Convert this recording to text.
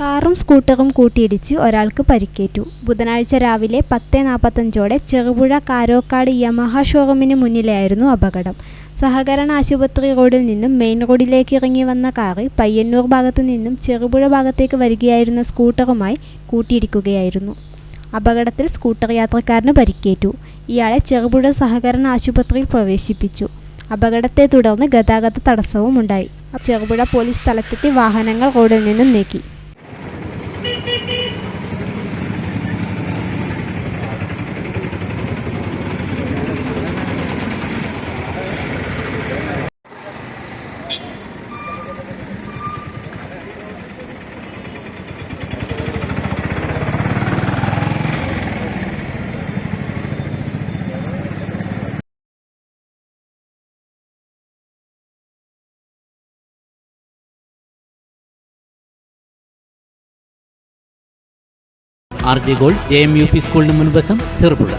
കാറും സ്കൂട്ടറും കൂട്ടിയിടിച്ച് ഒരാൾക്ക് പരിക്കേറ്റു. ബുധനാഴ്ച രാവിലെ പത്ത് നാൽപ്പത്തഞ്ചോടെ ചെറുപുഴ കാരോക്കാട് യമഹ ഷോറൂമിന് മുന്നിലായിരുന്നു അപകടം. സഹകരണ ആശുപത്രി റോഡിൽ നിന്നും മെയിൻ റോഡിലേക്ക് ഇറങ്ങി വന്ന കാറ് പയ്യന്നൂർ ഭാഗത്തു നിന്നും ചെറുപുഴ ഭാഗത്തേക്ക് വരികയായിരുന്ന സ്കൂട്ടറുമായി കൂട്ടിയിടിക്കുകയായിരുന്നു. അപകടത്തിൽ സ്കൂട്ടർ യാത്രക്കാരന് പരിക്കേറ്റു. ഇയാളെ ചെറുപുഴ സഹകരണ ആശുപത്രിയിൽ പ്രവേശിപ്പിച്ചു. അപകടത്തെ തുടർന്ന് ഗതാഗത തടസ്സവും ഉണ്ടായി ചെറുപുഴ പോലീസ് സ്ഥലത്തെത്തി വാഹനങ്ങൾ റോഡിൽ നിന്നും നീക്കി. R J gold J M U P സ്കൂളിന് മുൻവശം ചെറുപുഴ.